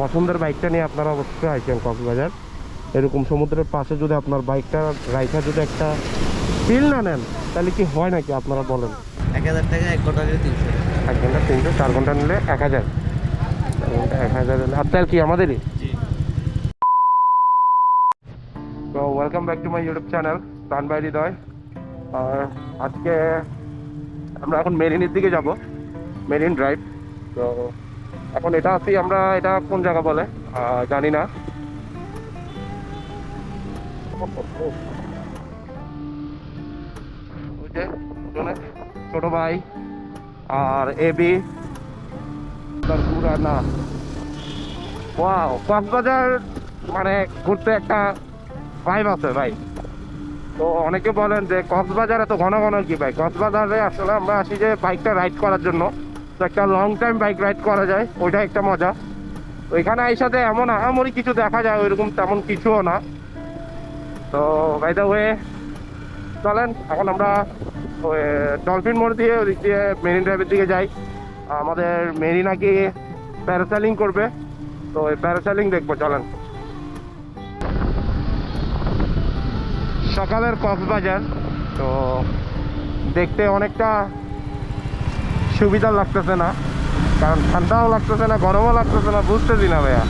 পছন্দের বাইকটা নিয়ে আপনারা অবশ্যই আসবেন কক্সবাজার। এরকম সমুদ্রের পাশে যদি আপনার বাইকটা রাইখা যদি একটা ফিল না নেন তাহলে কি হয় নাকি আপনারা বলেন? এক হাজার টাকা এক ঘণ্টা করে তিনশো। এক ঘণ্টা তিনশো চার ঘণ্টা নিলে এক হাজার। এক হাজার তাহলে কি আমাদেরই? তো welcome back to my YouTube channel Pran by Hridoy. আর আজকে আমরা এখন মেরিনের দিকে যাব মেরিন ড্রাইভ তো এখন এটা আছি আমরা, এটা কোন জায়গা বলে? জানি না। ছোট ভাই আর এবি না। ওয়াও কক্সবাজার মানে ঘুরতে একটা ভাইব আছে ভাই। তো অনেকে বলেন যে কক্সবাজার এত ঘন ঘন কি ভাই? কক্সবাজারে আসলে আমরা আসি যে বাইকটা রাইড করার জন্য। তো একটা লং টাইম বাইক রাইড করা যায়, ওইটা একটা মজা। ওইখানে এই সাথে এমন আহামরি কিছু দেখা যায়, ওইরকম তেমন কিছুও না। তো বাই দ্য ওয়ে চলেন, এখন আমরা ওই ডলফিন মোড় দিয়ে, ওদিক দিয়ে মেরিন ড্রাইভের দিকে যাই। আমাদের মেরি নাকি প্যারাসাইলিং করবে। তো, ওই প্যারাসাইলিং দেখব, চলেন। সকালের কক্সবাজার, তো দেখতে অনেকটা সুবিধা লাগতেছে না, কারণ ঠান্ডাও লাগতেছে না, গরমও লাগতেছে না, বুঝতেছি না ভাইয়া।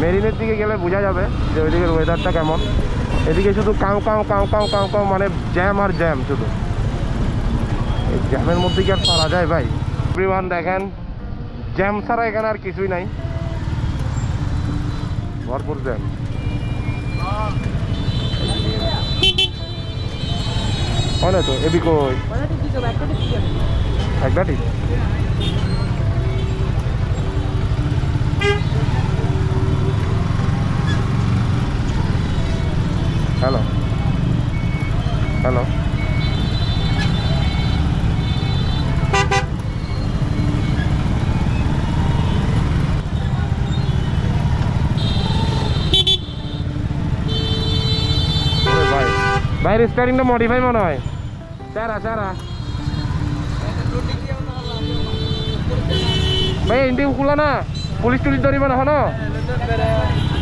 মেরিনের দিকে গেলে বোঝা যাবে যে ওইদিকের ওয়েদারটা কেমন। এদিকে শুধু কাউ কাউ কাউ কাউ কাউ কাউ মানে জ্যাম আর জ্যাম শুধু। এই জ্যামের মধ্যে কি আর পারা যায় ভাই? এভরিওয়ান দেখেন, জ্যাম ছাড়া এখানে আর কিছুই নাই। ভরপুর জ্যাম। না তো এবি কই একটা ঠিক হ্যালো হ্যালো ভাই ভাইয়ের স্টারিংটা মডিফাই মনে হয়। চারা চারা। ভাই ইন্টি খোলা না? পুলিশ টুলিশ ধরিব না? হনো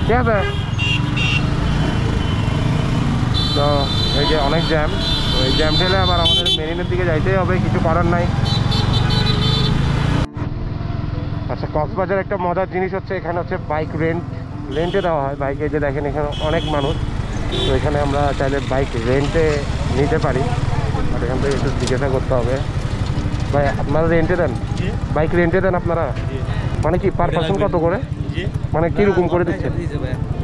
ঠিক আছে। তো, এই যে অনেক জ্যাম তো এই জ্যাম ঠেলে আবার আমাদের মেরিনের দিকে যাইতেই হবে, কিছু করার নাই। আচ্ছা কক্সবাজার একটা মজার জিনিস হচ্ছে, এখানে হচ্ছে বাইক রেন্ট রেন্টে দেওয়া হয়। বাইকে যে দেখেন, এখানে অনেক মানুষ। তো এখানে আমরা চাইলে বাইক রেন্টে নিতে পারি। আর এখান থেকে একটু জিজ্ঞাসা করতে হবে। ভাই আপনারা রেন্টে দেন? বাইক রেন্টে দেন আপনারা? মানে কি পার পার্সন কত করে? জি। মানে কীরকম করে দিচ্ছেন?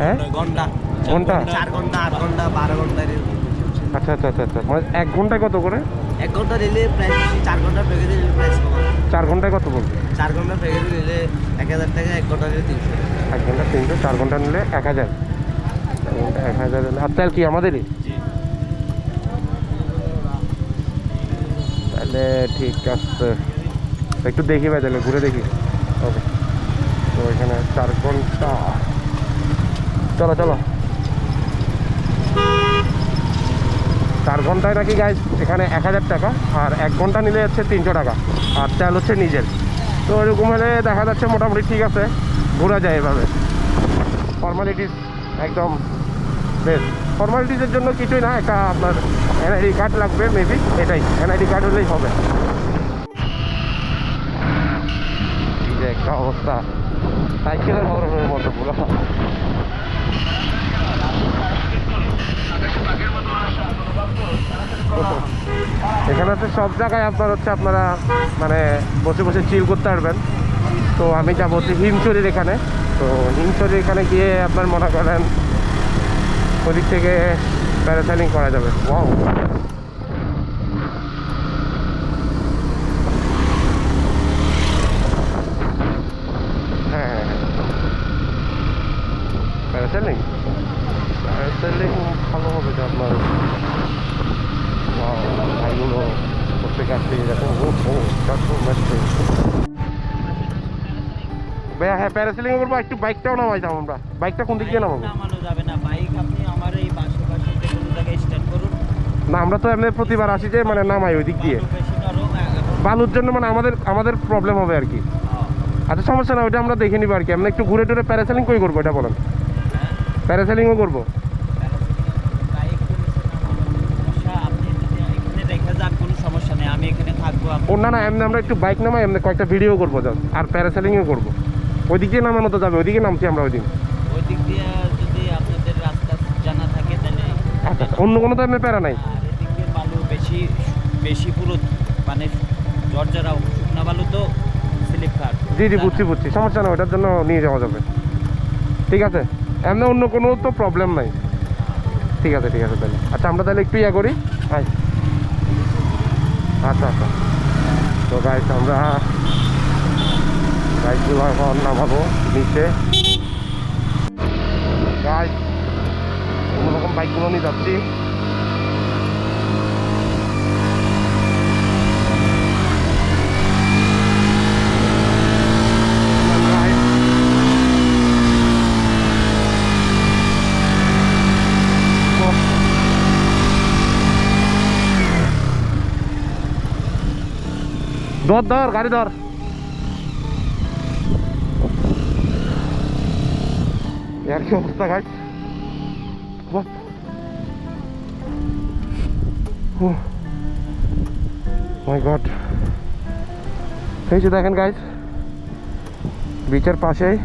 হ্যাঁ? ঘণ্টা। ঘণ্টা? চার ঘণ্টা আট ঘণ্টা বারো ঘণ্টা আচ্ছা আচ্ছা আচ্ছা আচ্ছা। মানে এক ঘন্টায় কত করে? এক ঘণ্টা নিলে প্রাইস চার ঘণ্টা প্যাকেজে নিলে প্রাইস কম চার ঘন্টায় কত বলবে চার ঘণ্টা প্যাকেজে নিলে এক হাজার টাকা এক ঘণ্টা নিলে তিনশো। এক ঘণ্টা তিনশো চার ঘণ্টা নিলে এক হাজার। তাহলে কি আমাদেরই? তাহলে ঠিক আছে। একটু দেখি ভাই তাহলে ঘুরে দেখি। ওকে। তো এখানে চার ঘণ্টা। চলো চলো। চার ঘন্টায় নাকি গাইজ এখানে এক হাজার টাকা আর এক ঘণ্টা নিলে হচ্ছে তিনশো টাকা। আর তেল হচ্ছে নিজের। তো এরকম হলে দেখা যাচ্ছে মোটামুটি ঠিক আছে। ঘোরা যায় এভাবে। ফর্মালিটিস একদম বেশ ফর্মালিটিসের জন্য কিছুই না, একটা আপনার এনআইডি কার্ড লাগবে মেবি এটাই। এনআইডি কার্ড হলেই হবে। একটা অবস্থা। সাইকেলের গরমের মতো পুরো। এখানে হচ্ছে সব জায়গায় আপনার হচ্ছে আপনারা মানে বসে বসে চিল করতে পারবেন। তো আমি যাব হচ্ছে হিমচুরির এখানে। তো হিমচুরির এখানে গিয়ে আপনার মনে করেন ওদিক থেকে প্যারাসাইলিং করা যাবে। ওয়াও। হ্যাঁ প্যারাসাইলিং প্যারাসাইলিং ভালো হবে যে আপনার। হ্যাঁ প্যারাসেলিং করব একটু বাইকটাও নামাইতাম আমরা। বাইকটা কোন দিক দিয়ে নামাবো? যাবে না আমার এই পাশে পাশে কোনো জায়গায় স্ট্যান্ড করুন। না আমরা তো এমনি প্রতিবার আসি যে মানে নামাই ওই দিক দিয়ে এখন বালুর জন্য মানে আমাদের আমাদের প্রবলেম হবে আর কি। আচ্ছা সমস্যা না ওইটা আমরা দেখে নিবো আর কি। আমরা একটু ঘুরে টুরে প্যারাসেলিং কই করব এটা বলেন? প্যারাসেলিংও করব? ও না না এমনি আমরা একটু বাইক নামাই এমনি কয়েকটা ভিডিও করব আর প্যারাসেলিংও করব। ওইদিকে নামানো তো যাবে ওইদিকে নামছি আমরা ওইদিন ওই দিক দিয়ে যদি আপনাদের রাস্তা জানা থাকে তাহলে আচ্ছা আচ্ছা, অন্য কোনো এমনি প্যারা নাই। আর এদিক দিয়ে বালু বেশি বেশি পুরো মানে জর্জরাও শুকনা বালু তো স্লিপ খাট জি জি বুঝছি বুঝছি। সমস্যা না ওটার জন্য নিয়ে যাওয়া যাবে। ঠিক আছে? এমনি অন্য কোনো তো প্রবলেম নাই। ঠিক আছে ঠিক আছে তাহলে। আচ্ছা আমরা তাহলে একটু ইয়া করি। হাই আচ্ছা আচ্ছা। তো গাইস আমরা বাইকগুলো এখন নামাবো নিচে গাইস কোনোরকম বাইকগুলো নিয়ে যাচ্ছি ধর ধর গাড়ি ধর यार কি অবস্থা গাইস মাই গড এই যে দেখেন গাইস বিচের পাশেই।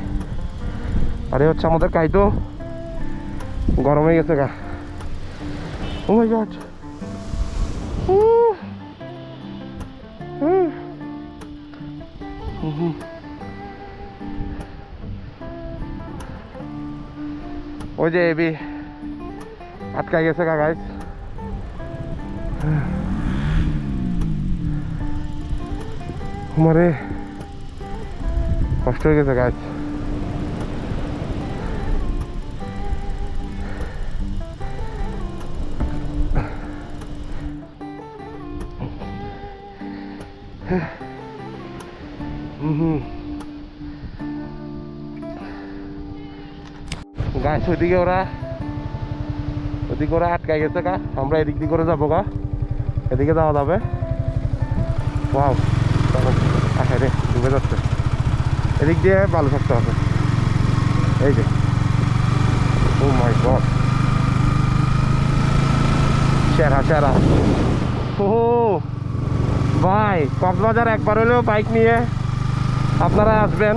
আরে হচ্ছে আমাদের কাইতো। গরম হয়ে গেছে গা। ও মাই গড ওই যে এবি আটকা গেছে গা গাইস আমারে কষ্ট হয়ে গেছে গাছ গাছ ওইদিকে ওরা ওদিকে ওরা আটকাই গেছে, গা। আমরা এদিক দিয়ে করে যাব, গা। এদিকে যাওয়া যাবে। ওয়াও রে যাচ্ছে। এদিক দিয়ে ভালো থাকতে হবে এই যে। ও মাই গড সেরা সেরা ও ভাই, কক্সবাজার একবার হলেও বাইক নিয়ে আপনারা আসবেন।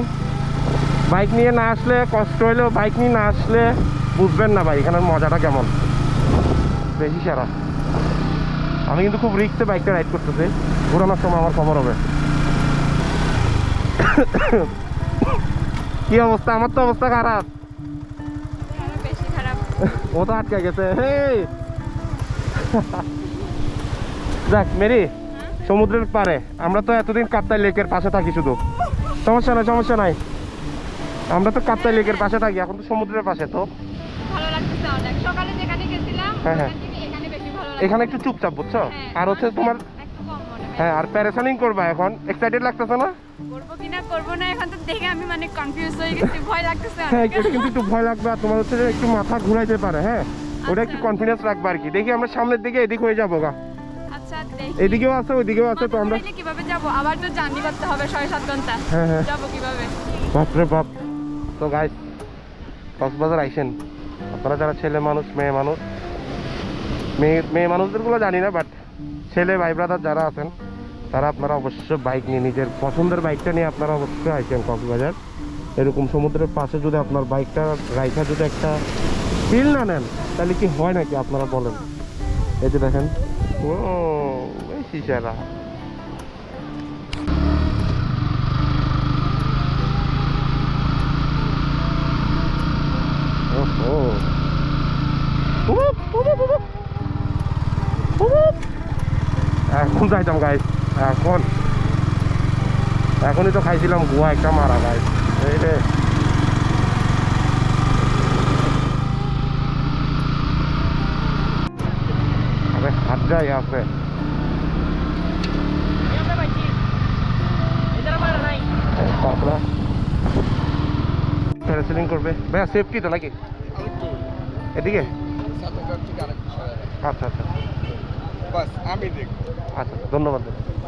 বাইক নিয়ে না আসলে কষ্ট হলেও বাইক নিয়ে না আসলে বুঝবেন না ভাই, এখানের মজাটা কেমন। বেশি সেরা। আমি কিন্তু খুব রিক্সে বাইকটা রাইড করতেছি। ঘোরানোর সময় আমার খবর হবে। কি অবস্থা? আমার তো অবস্থা খারাপ। ও তো আটকে গেছে। দেখ মেরি সমুদ্রের পারে আমরা তো এতদিন কাপ্তাই লেকের পাশে থাকি শুধু। সমস্যা নাই সমস্যা নাই। আমরা তো কাপ্তাই লেকের পাশে থাকি এখন তো সমুদ্রের পাশে তো। হ্যাঁ, হ্যাঁ। এখানে একটু চুপচাপ বুঝছ? হ্যাঁ। আর হচ্ছে তোমার হয়। হ্যাঁ আর প্যারাসালিং করবা এখন। এক্সাইটেড লাগতেছে না? করব কিনা করব না এখন তো দেখে আমি মানে কনফিউজ হয়ে গেছি ভয় লাগতেছে হ্যাঁ এটা কিন্তু একটু ভয় লাগবে আর তোমার হচ্ছে একটু মাথা ঘুরাইতে পারে হ্যাঁ? ওটা একটু আচ্ছা। কনফিডেন্স রাখবে আর কি। দেখি আমরা সামনের দিকে এদিক হয়ে যাব গা। আচ্ছা এদিকেও আছে ওইদিকেও আছে তো আমরা কীভাবে যাব? আবার তো জার্নি করতে হবে ছয় সাত ঘণ্টা। হ্যাঁ হ্যাঁ। যাব কীভাবে? বাপরে বাপ। তো গাইস কক্সবাজার আপনারা যারা ছেলে মানুষ মেয়ে মানুষ মেয়ে মেয়ে মানুষদেরগুলো জানি না বাট ছেলে ভাই ব্রাদার যারা আছেন তারা আপনারা অবশ্যই বাইক নিয়ে, নিজের পছন্দের বাইকটা নিয়ে আপনারা অবশ্যই আইসেন কক্সবাজার। এরকম সমুদ্রের পাশে যদি আপনার বাইকটা রাইখা যদি একটা ফিল না নেন, তাহলে কি হয় নাকি আপনারা বলেন? এই যে দেখেন। ও, এই। এখন যাইতাম গাইস এখন? এখনই তো খাইছিলাম গুয়া একটা মারা গাইস এই রে আরে হাত যাই আছে। তারপরে? প্যারাসিলিং করবে। ভাইয়া সেফটি তো নাকি? এদিকে? আচ্ছা আচ্ছা। বাস আমি দেখ আচ্ছা ধন্যবাদ।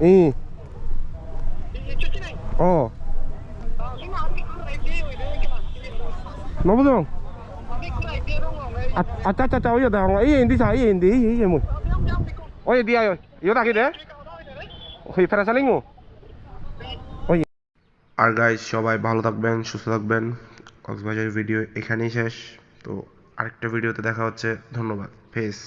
디 이 어 너무 좀 아, 아, 짜짜짜, 어여, 나, 이, 인디, 자, 이, 인디, 이, 이, 뭐. 어여, 니야, 이거 다 기대? 거의 페라살링, 뭐. আর গাইজ সবাই ভালো থাকবেন সুস্থ থাকবেন কক্সবাজারের ভিডিও এখানেই শেষ তো আরেকটা ভিডিওতে দেখা হচ্ছে ধন্যবাদ ফেস